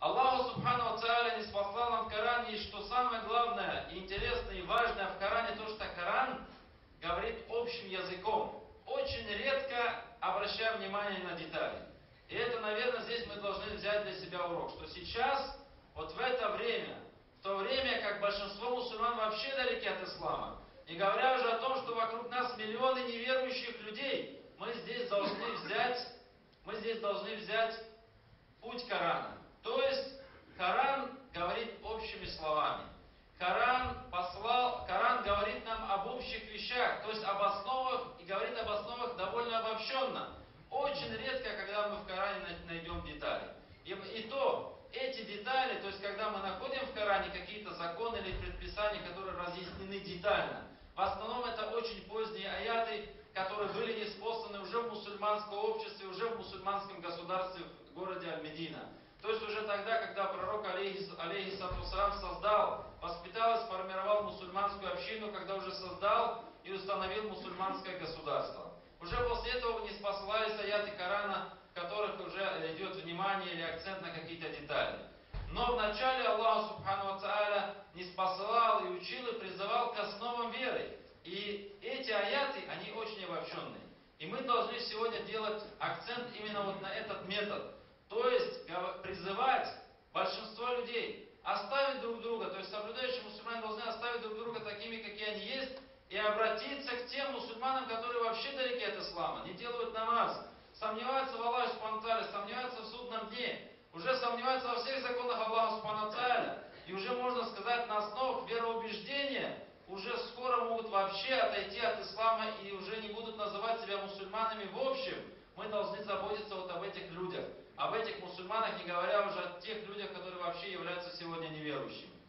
Аллаху Субхану Тааля не спасал нам в Коране, и что самое главное, и интересное, и важное в Коране, то, что Коран говорит общим языком. Очень редко обращая внимание на детали. И это, наверное, здесь мы должны взять для себя урок, что сейчас, вот в это время, в то время как большинство мусульман вообще далеки от ислама, не говоря уже о том, что вокруг нас миллионы неверующих людей, мы здесь должны взять, мы здесь должны взять путь Корана. То есть Коран говорит общими словами. Коран послал, Коран говорит нам об общих вещах, то есть об основах, и говорит об основах довольно обобщенно. Очень редко, когда мы в Коране найдем детали. И, и то, эти детали, то есть когда мы находим в Коране или предписания, которые разъяснены детально, в основном это очень поздние аяты, которые были неспосланы уже в мусульманском обществе, уже в мусульманском государстве в городе Аль-Медина. То есть уже тогда, когда пророк алейхиссалам создал, воспитал и сформировал мусульманскую общину, когда уже создал и установил мусульманское государство. Уже после этого не спасались аяты Корана, в которых уже идет внимание или акцент на какие-то детали. Но вначале Аллах Субхану Тааля не спасал и учил и призывал к основам веры. И эти аяты, они очень обобщенные. И мы должны сегодня делать акцент именно вот на этот метод. То есть призывать большинство людей оставить друг друга, то есть соблюдающие мусульмане должны оставить друг друга такими, какие они есть, и обратиться к тем мусульманам, которые вообще далеки от ислама, не делают намаз, сомневаются в Аллахе Субхану сомневаются в судном дне, уже сомневаются во всех законах Аллаха Субхану и уже можно сказать на основах вероубеждения, уже скоро могут вообще отойти от ислама и уже не будут называть себя мусульманами в общем, мы должны заботиться вот об этих людях, об этих мусульманах, не говоря уже о тех людях, которые вообще являются сегодня неверующими.